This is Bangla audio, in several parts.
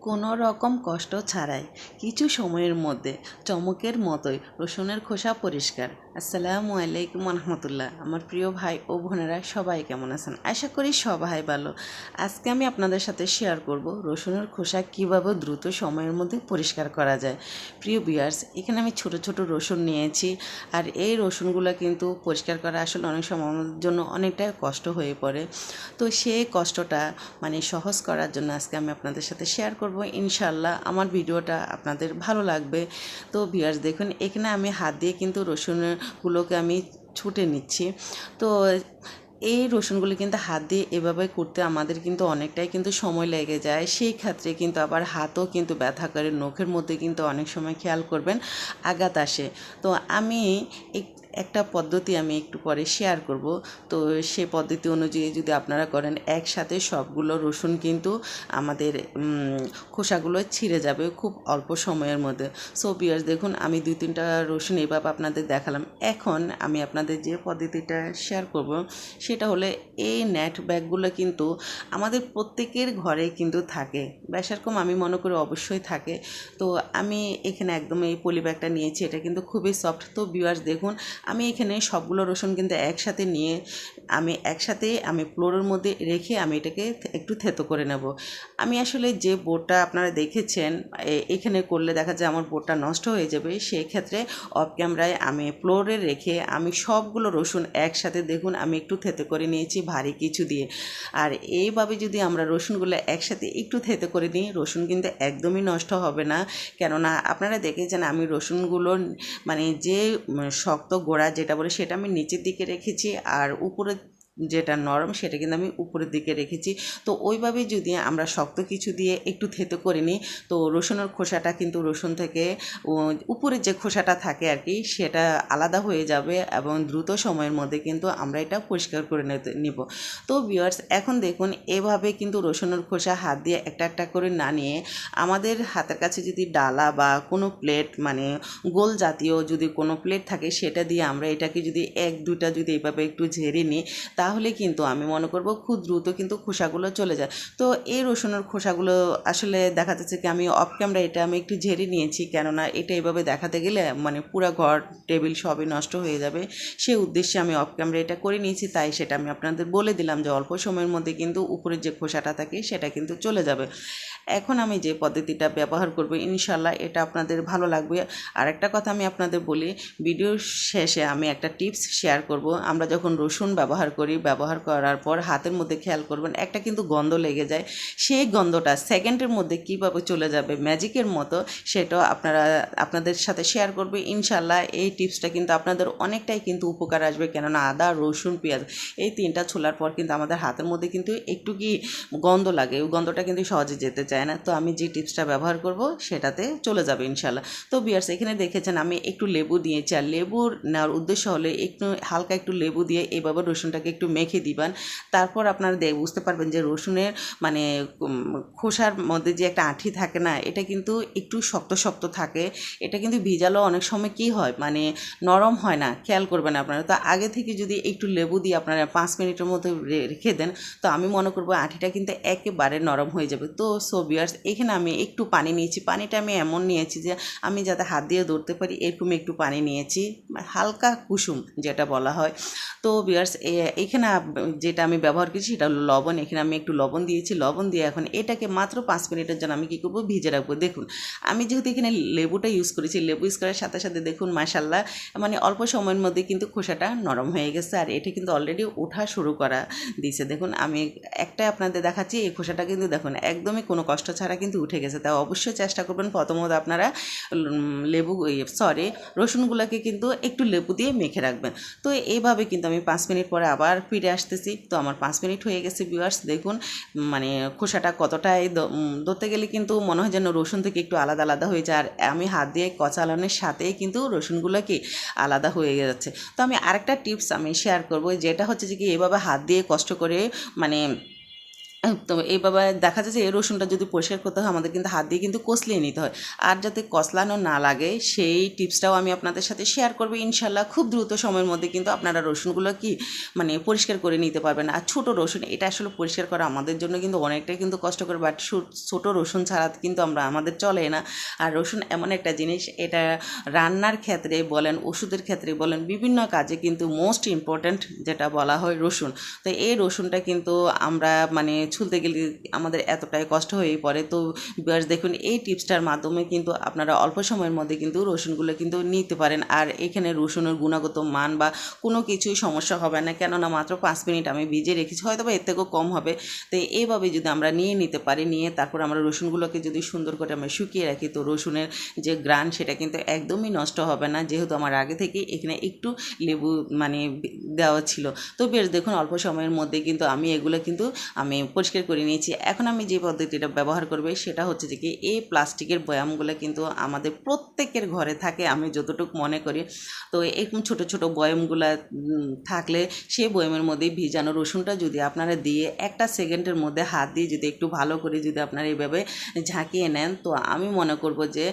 কোনো রকম কষ্ট ছাড়াই কিছু সময়ের মধ্যে চমকের মতোই রসুনের খোসা পরিষ্কার। আসসালামু আলাইকুম রহমতুল্লাহ আমার প্রিয় ভাই ও বোনেরা, সবাই কেমন আছেন? আশা করি সবাই ভালো। আজকে আমি আপনাদের সাথে শেয়ার করব রসুনের খোসা কীভাবে দ্রুত সময়ের মধ্যে পরিষ্কার করা যায়। প্রিয় বিয়ার্স এখানে আমি ছোট ছোট রসুন নিয়েছি আর এই রসুনগুলো কিন্তু পরিষ্কার করা আসলে অনেক সময় জন্য অনেকটাই কষ্ট হয়ে পড়ে। তো সেই কষ্টটা মানে সহজ করার জন্য আজকে আমি আপনাদের সাথে শেয়ার করব। ইনশাল্লাহ আমার ভিডিওটা আপনাদের ভালো লাগবে। তো ভিউয়ার্স দেখুন, এখানে আমি হাত দিয়ে কিন্তু রসুনগুলোকে আমি ছুটে নিচ্ছি। তো এই রসুনগুলি কিন্তু হাত দিয়ে এভাবে করতে আমাদের কিন্তু অনেকটাই কিন্তু সময় লেগে যায়। সেই ক্ষেত্রে কিন্তু আবার হাতও কিন্তু ব্যথা করে, নখের মধ্যে কিন্তু অনেক সময় খেয়াল করবেন, আঘাত আসে। তো আমি একটা পদ্ধতি আমি একটু পরে শেয়ার করব। তো সেই পদ্ধতি অনুযায়ী যদি আপনারা করেন, একসাথে সবগুলো রসুন কিন্তু আমাদের খোসাগুলো ছিঁড়ে যাবে খুব অল্প সময়ের মধ্যে। সো বিয়ার্স দেখুন, আমি দুই তিনটা রসুন এইভাবে আপনাদের দেখালাম। এখন আমি আপনাদের যে পদ্ধতিটা শেয়ার করব, সেটা হলে এই নেট ব্যাগগুলো কিন্তু আমাদের প্রত্যেকের ঘরে কিন্তু থাকে। বেশারকম আমি মনে করি অবশ্যই থাকে। তো আমি এখানে একদম এই পলি ব্যাগটা নিয়েছি, এটা কিন্তু খুবই সফট তো ভিউয়ার্স দেখুন আমি এখানে সবগুলো রসুন কিন্তু একসাথে নিয়ে আমি একসাথে আমি ফ্লোরের মধ্যে রেখে আমি এটাকে একটু থেতো করে নেব। আমি আসলে যে বোটটা আপনারা দেখেছেন এখানে করলে দেখা যায় আমার বোটটা নষ্ট হয়ে যাবে সেই ক্ষেত্রে অফ ক্যামেরায় আমি ফ্লোরে রেখে আমি সবগুলো রসুন একসাথে দেখুন, আমি একটু থেতে করে নিয়েছি ভারী কিছু দিয়ে। আর এইভাবে যদি আমরা রসুনগুলো একসাথে একটু থেতে করে নিই, রসুন কিন্তু একদমই নষ্ট হবে না। কেননা আপনারা দেখেছেন আমি রসুনগুলো মানে যে শক্ত গোড়া যেটা বলে সেটা আমি নিচের দিকে রেখেছি আর উপরে যেটা নরম সেটা কিন্তু আমি উপরের দিকে রেখেছি। তো ওইভাবে যদি আমরা শক্ত কিছু দিয়ে একটু থেতো করে নিই, তো রসুনের খোসাটা কিন্তু রসুন থেকে উপরের যে খোসাটা থাকে আর কি, সেটা আলাদা হয়ে যাবে এবং দ্রুত সময়ের মধ্যে কিন্তু আমরা এটা পরিষ্কার করে নিব। তো ভিউয়ার্স এখন দেখুন এভাবে কিন্তু রসুনের খোসা হাত দিয়ে একটা একটা করে না নিয়ে আমাদের হাতের কাছে যদি ডালা বা কোনো প্লেট মানে গোল জাতীয় যদি কোনো প্লেট থাকে, সেটা দিয়ে আমরা এটাকে যদি এক দুটা যদি এইভাবে একটু ঝেড়ে নিই তাহলে কিন্তু আমি মনে করব খুব দ্রুত কিন্তু খোসাগুলো চলে যায়। তো এই রসুনের খোসাগুলো আসলে দেখা যাচ্ছে কি আমি অফ ক্যামেরা এটা আমি একটু ঝেড়ে নিয়েছি কেননা এটা এভাবে দেখাতে গেলে মানে পুরো ঘর, টেবিল সবই নষ্ট হয়ে যাবে। সেই উদ্দেশ্যে আমি অফ ক্যামেরা এটা করে নিয়েছি, তাই সেটা আমি আপনাদের বলে দিলাম যে অল্প সময়ের মধ্যে কিন্তু উপরের যে খোসাটা থাকে সেটা কিন্তু চলে যাবে। এখন আমি যে পদ্ধতিটা ব্যবহার করব, ইনশাল্লাহ এটা আপনাদের ভালো লাগবে। আর একটা কথা আমি আপনাদের বলি ভিডিও শেষে আমি একটা টিপস শেয়ার করব। আমরা যখন রসুন ব্যবহার করি, ব্যবহার করার পর হাতের মধ্যে খেয়াল করবেন, একটা কিন্তু গন্ধ লেগে যায়। সেই গন্ধটা সেকেন্ডের মধ্যে কীভাবে চলে যাবে ম্যাজিকের মতো, সেটাও আপনারা, আপনাদের সাথে শেয়ার করবে। ইনশাল্লাহ এই টিপসটা কিন্তু আপনাদের অনেকটাই কিন্তু উপকার আসবে। কেননা আদা, রসুন, পেঁয়াজ, এই তিনটা ছোলার পর কিন্তু আমাদের হাতের মধ্যে কিন্তু একটু কি গন্ধ লাগে, ওই গন্ধটা কিন্তু সহজে যেতে চায় না তো আমি যে টিপসটা ব্যবহার করব সেটাতে চলে যাবে ইনশাল্লাহ। তো বিয়ার্স এখানে দেখেছেন আমি একটু লেবু দিয়েছি, আর লেবুর নেওয়ার উদ্দেশ্য হলে একটু, হালকা একটু লেবু দিয়ে এইভাবে রসুনটাকে একটু মেখে দিবেন। তারপর আপনারা বুঝতে পারবেন যে রসুনের মানে খোসার মধ্যে যে একটা আঁঠি থাকে না, এটা কিন্তু একটু শক্ত শক্ত থাকে। এটা কিন্তু ভিজালেও অনেক সময় কি হয় মানে নরম হয় না, খেয়াল করবেন আপনারা। তো আগে থেকে যদি একটু লেবু দিয়ে আপনারা পাঁচ মিনিটের মধ্যে রেখে দেন, তো আমি মনে করব আঁঠিটা কিন্তু একেবারে নরম হয়ে যাবে। তো সো বিয়ার্স এখানে আমি একটু পানি নিয়েছি। পানিটা আমি এমন নিয়েছি যে, আমি যাতে হাত দিয়ে ধরতে পারি, এরকম একটু পানি নিয়েছি। হালকা কুসুম যেটা বলা হয়। তো বিয়ার্স এখানে যেটা আমি ব্যবহার করেছি সেটা হলো লবণ। এখানে আমি একটু লবণ দিয়েছি। লবণ দিয়ে এখন এটাকে মাত্র পাঁচ মিনিটের জন্য আমি কী করব? ভিজে রাখব। দেখুন, আমি যেহেতু এখানে লেবুটা ইউজ করেছি, লেবু ইউজ করার সাথে সাথে দেখুন মাসাল্লাহ মানে অল্প সময়ের মধ্যে কিন্তু খোসাটা নরম হয়ে গেছে। আর এটা কিন্তু অলরেডি ওঠা শুরু করা দিয়েছে। দেখুন, আমি একটা আপনাদের দেখাচ্ছি, এই খোসাটা কিন্তু দেখুন, একদমই কোনো কষ্ট ছাড়া কিন্তু উঠে গেছে। তাই অবশ্যই চেষ্টা করবেন। প্রথমত আপনারা লেবু সরি রসুনগুলোকে কিন্তু একটু লেবু দিয়ে মেখে রাখবেন। তো এইভাবে কিন্তু আমি পাঁচ মিনিট পরে আবার ফিরে আসতেছি। তো আমার পাঁচ মিনিট হয়ে গেছে ভিউয়ার্স দেখুন মানে খোসাটা কতটাই ধরতে গেলে কিন্তু মনে হয় যেন রসুন থেকে একটু আলাদা আলাদা হয়ে যায়। আর আমি হাত দিয়ে কচালানোর সাথেই কিন্তু রসুনগুলোকে আলাদা হয়ে যাচ্ছে। তো আমি আরেকটা টিপস আমি শেয়ার করব। যেটা হচ্ছে যে কি, এভাবে হাত দিয়ে কষ্ট করে মানে তো এইভাবে দেখা যাচ্ছে এই রসুনটা যদি পরিষ্কার করতে হয়, আমাদের কিন্তু হাত দিয়ে কিন্তু কষলিয়ে নিতে হয়। আর যাতে কষলানো না লাগে, সেই টিপসটাও আমি আপনাদের সাথে শেয়ার করব। ইনশাল্লাহ খুব দ্রুত সময়ের মধ্যে কিন্তু আপনারা রসুনগুলো কি মানে পরিষ্কার করে নিতে পারবেন। আর ছোটো রসুন, এটা আসলে পরিষ্কার করা আমাদের জন্য কিন্তু অনেকটাই কিন্তু কষ্টকর বাট ছোটো রসুন ছাড়া কিন্তু আমরা, আমাদের চলে না। আর রসুন এমন একটা জিনিস, এটা রান্নার ক্ষেত্রে বলেন, ওষুধের ক্ষেত্রে বলেন, বিভিন্ন কাজে কিন্তু মোস্ট ইম্পর্ট্যান্ট যেটা বলা হয় রসুন। তো এই রসুনটা কিন্তু আমরা মানে ছুলতে গেলে আমাদের এতটাই কষ্ট হয়ে পড়ে। তো বিয়ার্স দেখুন, এই টিপসটার মাধ্যমে কিন্তু আপনারা অল্প সময়ের মধ্যে কিন্তু রসুনগুলো কিন্তু নিতে পারেন। আর এখানে রসুনের গুণগত মান বা কোনো কিছুই সমস্যা হবে না, কেননা মাত্র পাঁচ মিনিট আমি ভিজে রেখেছি হয়তো বা এর থেকেও কম হবে। তো এইভাবে যদি আমরা নিয়ে নিতে পারি, নিয়ে তারপর আমরা রসুনগুলোকে যদি সুন্দর করে আমরা শুকিয়ে রাখি, তো রসুনের যে গ্রান সেটা কিন্তু একদমই নষ্ট হবে না। যেহেতু আমার আগে থেকে এখানে একটু লেবু মানে দেওয়া ছিল। তো বেশ দেখুন, অল্প সময়ের মধ্যে কিন্তু আমি এগুলো কিন্তু আমি পরিষ্কার করে নিয়েছি। এখন আমি যে পদ্ধতিটা ব্যবহার করব, সেটা হচ্ছে যে কি, এই প্লাস্টিকের বয়ামগুলো কিন্তু আমাদের প্রত্যেকের ঘরে থাকে, আমি যতটুকু মনে করি। তো এরকম ছোটো ছোটো বয়ামগুলো থাকলে সেই বয়ামের মধ্যে ভিজানো রসুনটা যদি আপনারা দিয়ে একটা সেকেন্ডের মধ্যে হাত দিয়ে যদি একটু ভালো করে যদি আপনারা এইভাবে ঝাঁকিয়ে নেন, তো আমি মনে করব যে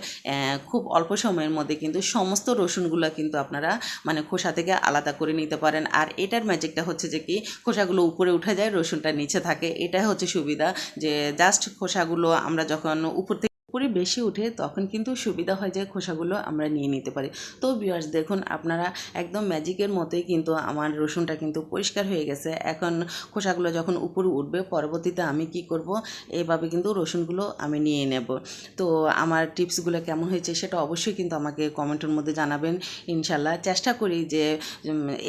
খুব অল্প সময়ের মধ্যে কিন্তু সমস্ত রসুনগুলো কিন্তু আপনারা মানে খোসা থেকে আলাদা করে নিতে পারেন। আর এটার ম্যাজিকটা হচ্ছে যে কি, খোসাগুলো উপরে উঠে যায়, রসুনটা নিচে থাকে। এটা হচ্ছে সুবিধা যে জাস্ট খোসাগুলো আমরা যখন উপর থেকে পুরি বেশি উঠে তখন কিন্তু সুবিধা হয় যে খোসাগুলো আমরা নিয়ে নিতে পারি। তো বিয়ার্স দেখুন আপনারা একদম ম্যাজিকের মতোই কিন্তু আমার রসুনটা কিন্তু পরিষ্কার হয়ে গেছে। এখন খোসাগুলো যখন উপরে উঠবে, পরবর্তীতে আমি কি করব? এইভাবে কিন্তু রসুনগুলো আমি নিয়ে নেব। তো আমার টিপসগুলো কেমন হয়েছে সেটা অবশ্যই কিন্তু আমাকে কমেন্টের মধ্যে জানাবেন। ইনশাল্লাহ চেষ্টা করি যে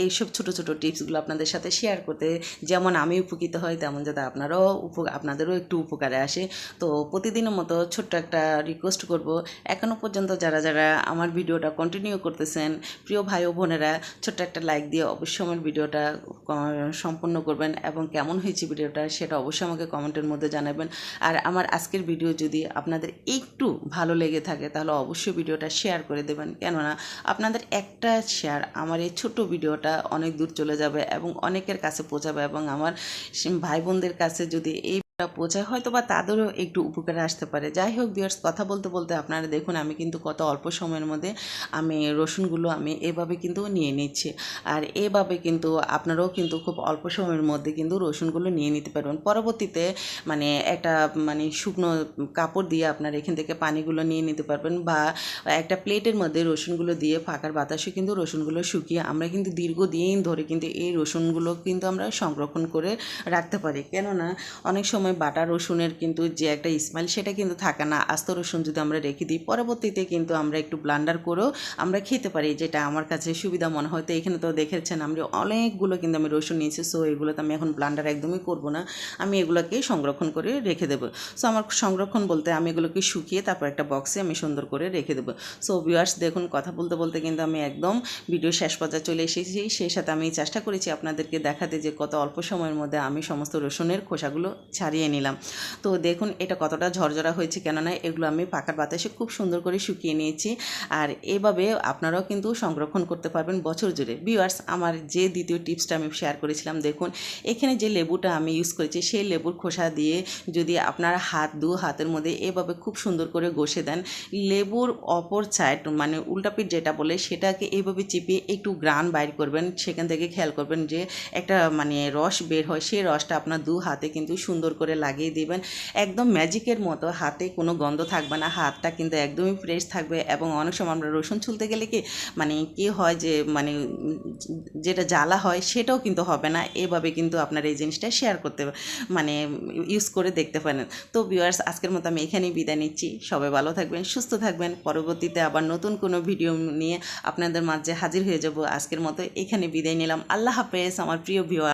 এইসব ছোটো ছোটো টিপসগুলো আপনাদের সাথে শেয়ার করতে। যেমন আমি উপকৃত হই, তেমন যাতে আপনারাও উপ, আপনাদেরও একটু উপকারে আসে। তো প্রতিদিনের মতো ছোট্ট একটা রিকোয়েস্ট করব। এখনও পর্যন্ত যারা যারা আমার ভিডিওটা কন্টিনিউ করতেছেন, প্রিয় ভাই ও বোনেরা, ছোট্ট একটা লাইক দিয়ে অবশ্যই আমার ভিডিওটা সম্পূর্ণ করবেন এবং কেমন হয়েছে ভিডিওটা সেটা অবশ্যই আমাকে কমেন্টের মধ্যে জানাবেন। আর আমার আজকের ভিডিও যদি আপনাদের একটু ভালো লেগে থাকে, তাহলে অবশ্যই ভিডিওটা শেয়ার করে দেবেন। কেননা আপনাদের একটা শেয়ার আমার এই ছোট ভিডিওটা অনেক দূর চলে যাবে এবং অনেকের কাছে পৌঁছাবে এবং আমার ভাই বোনদের কাছে যদি এই পৌঁছায় হয়তো বা তাদেরও একটু উপকারে আসতে পারে। যাই হোক বিয়ার্স কথা বলতে বলতে আপনারা দেখুন, আমি কিন্তু কত অল্প সময়ের মধ্যে আমি রসুনগুলো আমি এভাবে কিন্তু নিয়ে নিচ্ছি। আর এভাবে কিন্তু আপনারাও কিন্তু খুব অল্প সময়ের মধ্যে কিন্তু রসুনগুলো নিয়ে নিতে পারবেন। পরবর্তীতে মানে একটা মানে শুকনো কাপড় দিয়ে আপনারা এখান থেকে পানিগুলো নিয়ে নিতে পারবেন বা একটা প্লেটের মধ্যে রসুনগুলো দিয়ে ফাঁকার বাতাসে কিন্তু রসুনগুলো শুকিয়ে আমরা কিন্তু দীর্ঘদিন ধরে কিন্তু এই রসুনগুলো কিন্তু আমরা সংরক্ষণ করে রাখতে পারি। কেননা অনেক সময় সময় বাটা রসুনের কিন্তু যে একটা স্মেল সেটা কিন্তু থাকে না। আস্ত রসুন যদি আমরা রেখে দিই, পরবর্তীতে কিন্তু আমরা একটু ব্লান্ডার করেও আমরা খেতে পারি, যেটা আমার কাছে সুবিধা মনে হয়। তো এখানে তো দেখেছেন আমি অনেকগুলো কিন্তু আমি রসুন নিয়েছি সো এগুলোতে আমি এখন ব্লান্ডার একদমই করব না। আমি এগুলোকে সংরক্ষণ করে রেখে দেবো। সো আমার সংরক্ষণ বলতে আমি এগুলোকে শুকিয়ে তারপর একটা বক্সে আমি সুন্দর করে রেখে দেবো। সো ভিউয়ার্স দেখুন, কথা বলতে বলতে কিন্তু আমি একদম ভিডিও শেষ পর্যায়ে চলে এসেছি। সেই সাথে আমি চেষ্টা করেছি আপনাদেরকে দেখাতে যে কত অল্প সময়ের মধ্যে আমি সমস্ত রসুনের খোসাগুলো ছাড়িয়ে ছাড়িয়ে নিলাম। তো দেখুন, এটা কতটা ঝরঝরা হয়েছে কেননা এগুলো আমি পাকার বাতাসে খুব সুন্দর করে শুকিয়ে নিয়েছি। আর এভাবে আপনারাও কিন্তু সংরক্ষণ করতে পারবেন বছর জুড়ে। বিওয়ার্স আমার যে দ্বিতীয় টিপসটা আমি শেয়ার করেছিলাম, দেখুন, এখানে যে লেবুটা আমি ইউজ করেছি, সেই লেবুর খোসা দিয়ে যদি আপনার হাত, দু হাতের মধ্যে এভাবে খুব সুন্দর করে ঘষে দেন, লেবুর অপর সাইড মানে উল্টাপিট যেটা বলে, সেটাকে এইভাবে চিপিয়ে একটু গ্রান বাইর করবেন। সেখান থেকে খেয়াল করবেন যে একটা মানে রস বের হয়, সেই রসটা আপনার দু হাতে কিন্তু সুন্দর করে করে লাগিয়ে দিবেন। একদম ম্যাজিকের মতো। হাতে কোনো গন্ধ থাকবে না। হাতটা কিন্তু একদমই ফ্রেশ থাকবে এবং অনেক সময় আমরা রসুন ছুলতে গেলে কি মানে কি হয় যে মানে যেটা জ্বালা হয় সেটাও কিন্তু হবে না। এভাবে কিন্তু আপনার এই জিনিসটা শেয়ার করতে মানে ইউজ করে দেখতে পারেন। তো ভিউয়ার্স আজকের মতো আমি এখানেই বিদায় নিচ্ছি। সবাই ভালো থাকবেন, সুস্থ থাকবেন। পরবর্তীতে আবার নতুন কোনো ভিডিও নিয়ে আপনাদের মাঝে হাজির হয়ে যাব। আজকের মতো এখানে বিদায় নিলাম। আল্লাহ হাফেজ, আমার প্রিয় ভিউয়ার